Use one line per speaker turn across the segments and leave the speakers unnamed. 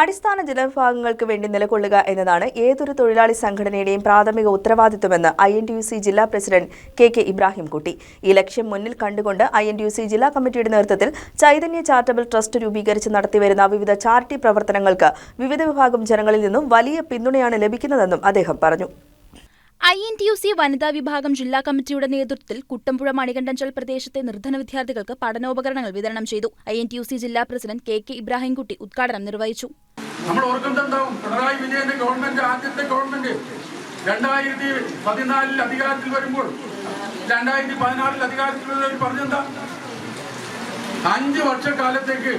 അടിസ്ഥാന ജനവിഭാഗങ്ങൾക്ക് വേണ്ടി നിലകൊള്ളുക എന്നതാണ് ഏതൊരു തൊഴിലാളി സംഘടനയുടെയും പ്രാഥമിക ഉത്തരവാദിത്വമെന്ന് I N T U C ജില്ലാ പ്രസിഡന്റ് കെ കെ ഇബ്രാഹിംകുട്ടി. ഈ ലക്ഷ്യം മുന്നിൽ കണ്ടുകൊണ്ട് I N T U C ജില്ലാ കമ്മിറ്റിയുടെ നേതൃത്വത്തിൽ ചൈതന്യ ചാരിറ്റബിൾ ട്രസ്റ്റ് രൂപീകരിച്ച് നടത്തിവരുന്ന വിവിധ ചാരിറ്റി പ്രവർത്തനങ്ങൾക്ക് വിവിധ വിഭാഗം ജനങ്ങളിൽ നിന്നും വലിയ പിന്തുണയാണ് ലഭിക്കുന്നതെന്നും അദ്ദേഹം പറഞ്ഞു.
I N T U C വനിതാ വിഭാഗം ജില്ലാ കമ്മിറ്റിയുടെ നേതൃത്വത്തിൽ കുട്ടമ്പുഴ മണികണ്ഠഞ്ചൽ പ്രദേശത്തെ നിർധന വിദ്യാർത്ഥികൾക്ക് പഠനോപകരണങ്ങൾ വിതരണം ചെയ്തു. I N T U C ജില്ലാ പ്രസിഡന്റ് കെ കെ ഇബ്രാഹിംകുട്ടി ഉദ്ഘാടനം നിർവഹിച്ചു.
നമ്മൾ ഓർക്കുന്നുണ്ടാവും പിണറായി വിജയന്റെ ഗവൺമെന്റ് ആദ്യത്തെ ഗവൺമെന്റ് രണ്ടായിരത്തി പതിനാലിൽ അധികാരത്തിൽ വരുമ്പോൾ രണ്ടായിരത്തി പതിനാറിൽ അധികാരത്തിൽ പറഞ്ഞെന്താ അഞ്ച് വർഷക്കാലത്തേക്ക്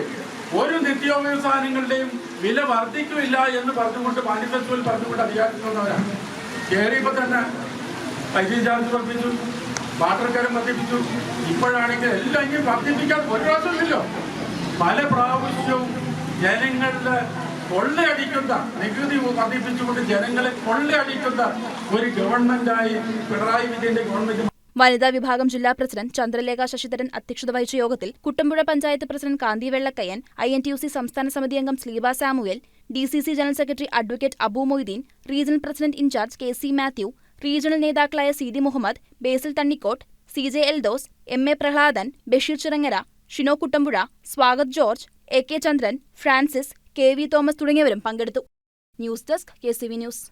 ഒരു നിത്യോപയോഗ സാധനങ്ങളുടെയും വില വർദ്ധിക്കില്ല എന്ന് പറഞ്ഞുകൊണ്ട് മാനിഫെസ്റ്റോയിൽ പറഞ്ഞുകൊണ്ട് അധികാരത്തിൽ വന്നവരാണ്. കയറിയപ്പോൾ തന്നെ വൈദ്യുതി ചാർജ് വർദ്ധിച്ചു വാട്ടർ കരം വർദ്ധിപ്പിച്ചു. ഇപ്പോഴാണെങ്കിൽ എല്ലാം ഇനി വർദ്ധിപ്പിക്കാൻ ഒരു പ്രാവശ്യമില്ലല്ലോ പല പ്രാവശ്യവും ജനങ്ങളുടെ കൊള്ളയടിക്കുന്ന നികുതി വർദ്ധിപ്പിച്ചുകൊണ്ട് ജനങ്ങളെ കൊള്ളയടിക്കുന്ന ഒരു ഗവൺമെന്റായി പിണറായി വിജയന്റെ ഗവൺമെന്റ്
വനിതാ വിഭാഗം ജില്ലാ പ്രസിഡന്റ് ചന്ദ്രലേഖ ശശിധരൻ അധ്യക്ഷത വഹിച്ച യോഗത്തിൽ Kuttampuzha panchayat president Kanthi Vellakkayyan I N T U C സംസ്ഥാന സമിതി അംഗം Sleeba Samuel D C C general secretary advocate Abu Moideen regional president in charge K C Mathew regional നേതാക്കളായ C D Muhammad Basil Thannikkott C J Eldhose M A Prahladan Basheer Chirangara Shino Kuttampuzha Swagath George A K Chandran Francis K V Thomas തുടങ്ങിയവരും പങ്കെടുത്തു. News desk K news.